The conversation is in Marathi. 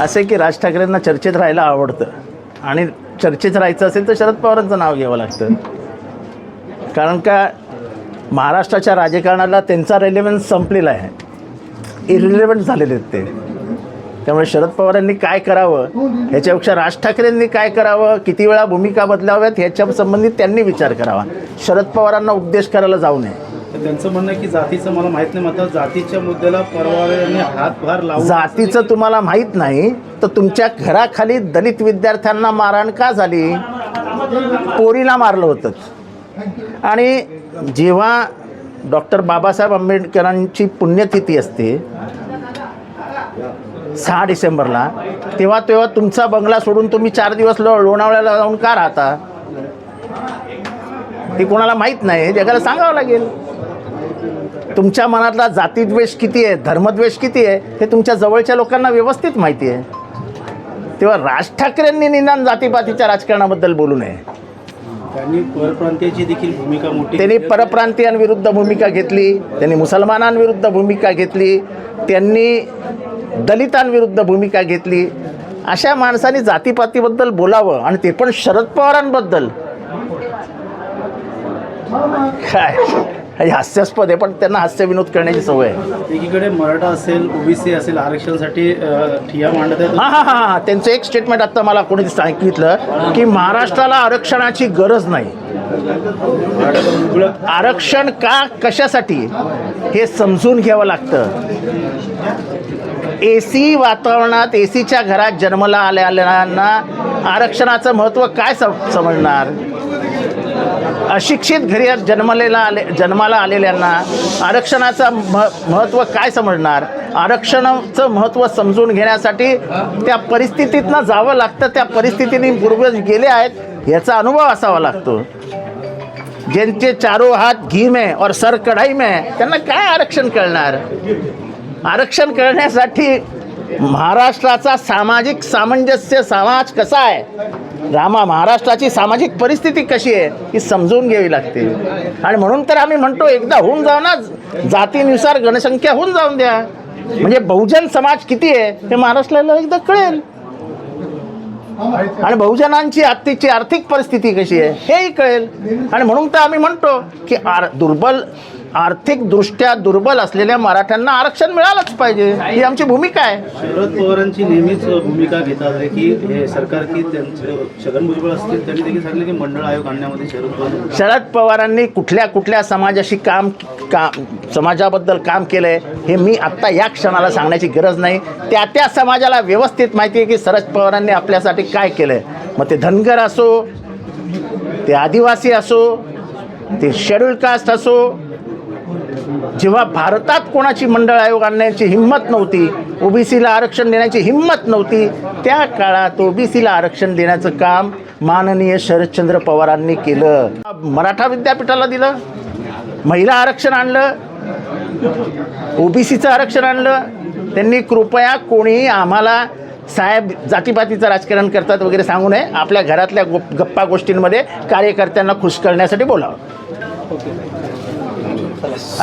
असे की राज ठाकरेंना चर्चेत राहायला आवडतं. आणि चर्चेत राहायचं असेल तर शरद पवारांचं नाव घ्यावं लागतं. कारण का महाराष्ट्राच्या राजकारणाला त्यांचा रेलेवन्स संपलेला आहे. इरिलेवंट झालेले आहेत ते. त्यामुळे शरद पवारांनी काय करावं? ह्याच्यापेक्षा राज ठाकरेंनी काय करावं? किती वेळा भूमिका बदलाव्यात? ह्याच्या संबंधित त्यांनी विचार करावा. शरद पवारांना उपदेश करायला जाऊ नये. तर त्यांचं म्हणणं आहे की जातीचं मला माहीत नाही मात्र जातीच्या मुद्द्याला परवाने हातभार लावून जातीचं तुम्हाला माहीत नाही तर तुमच्या घराखाली दलित विद्यार्थ्यांना मारहाण का झाली? पोरीला मारलं होतं. आणि जेव्हा डॉक्टर बाबासाहेब आंबेडकरांची पुण्यतिथी असते सहा डिसेंबरला तेव्हा तेव्हा तुमचा बंगला सोडून तुम्ही चार दिवस लो लोणावळ्याला जाऊन का राहता? ते कोणाला माहीत नाही जगाला सांगावं लागेल. तुमच्या मनातला जातीद्वेष किती आहे धर्मद्वेष किती आहे हे तुमच्या जवळच्या लोकांना व्यवस्थित माहिती आहे. तेव्हा राज ठाकरेंनी निदान जातीपातीच्या राजकारणाबद्दल बोलू नये. त्यांनी परप्रांतीयाची देखील भूमिका मोठी त्यांनी परप्रांतीयांविरुद्ध भूमिका घेतली त्यांनी मुसलमानांविरुद्ध भूमिका घेतली त्यांनी दलितांविरुद्ध भूमिका घेतली. अशा माणसांनी जातीपातीबद्दल बोलावं आणि ते पण शरद पवारांबद्दल. काय? हे हास्यास्पद आहे पण त्यांना हास्यविनोद करण्याची सवय आहे. एकीकडे मराठा असेल ओबीसी असेल आरक्षणासाठी ठिया मांडत आहेत. हां हां हां हां. त्यांचं एक स्टेटमेंट आत्ता मला कोणी सांगितलं की महाराष्ट्राला आरक्षणाची गरज नाही. आरक्षण का कशासाठी हे समजून घ्यावं लागतं. ए सी वातावरणात ए सीच्या घरात जन्माला आलेल्यांना आरक्षणाचं महत्त्व काय सम समजणार? अशिक्षित घरी जन्मलेला आले जन्माला आलेल्यांना आरक्षणाचं मह महत्त्व काय समजणार? आरक्षणाचं महत्त्व समजून घेण्यासाठी त्या परिस्थितीतनं जावं लागतं त्या परिस्थितीने पूर्वज गेले आहेत याचा अनुभव असावा लागतो. ज्यांचे चारो हात घी में और सर कढाई में त्यांना काय आरक्षण कळणार? आरक्षण करण्यासाठी महाराष्ट्राचा सामाजिक सामंजस्य समाज कसा आहे? रामा महाराष्ट्राची सामाजिक परिस्थिती कशी आहे ही समजून घ्यावी लागते आणि म्हणून तर आम्ही म्हणतो एकदा होऊन जाऊ ना जातीनुसार गणसंख्या होऊन जाऊन द्या. म्हणजे बहुजन समाज किती आहे हे महाराष्ट्राला एकदा कळेल. आणि बहुजनांची आत्ताची आर्थिक परिस्थिती कशी आहे हेही कळेल. आणि म्हणून तर आम्ही म्हणतो की आर दुर्बल आर्थिकदृष्ट्या दुर्बल असलेल्या मराठ्यांना आरक्षण मिळालंच पाहिजे. ही आमची भूमिका आहे. शरद पवारांची नेहमीच भूमिका घेतात की हे सरकार की छगन भुजबळ असतील त्यांनी देखील सांगितलं की मंडळ आयोग आणण्यामध्ये शरद पवार शरद पवारांनी कुठल्या कुठल्या समाजाशी काम काम समाजाबद्दल काम केलं आहे हे मी आत्ता या क्षणाला सांगण्याची गरज नाही. त्या त्या समाजाला व्यवस्थित माहिती आहे की शरद पवारांनी आपल्यासाठी काय केलं आहे मग ते धनगर असो ते आदिवासी असो ते शेड्यूल कास्ट असो जेव्हा भारतात कोणाची मंडळ आयोग आणण्याची हिंमत नव्हती ओबीसीला आरक्षण देण्याची हिंमत नव्हती त्या काळात ओबीसीला आरक्षण देण्याचं काम माननीय शरदचंद्र पवारांनी केलं. मराठा विद्यापीठाला दिलं महिला आरक्षण आणलं ओबीसीचं आरक्षण आणलं. त्यांनी कृपया कोणीही आम्हाला साहेब जातीपातीचं राजकारण करतात वगैरे सांगू नये आपल्या घरातल्या गप्पा गोष्टींमध्ये कार्यकर्त्यांना खुश करण्यासाठी बोलावं. Haremos.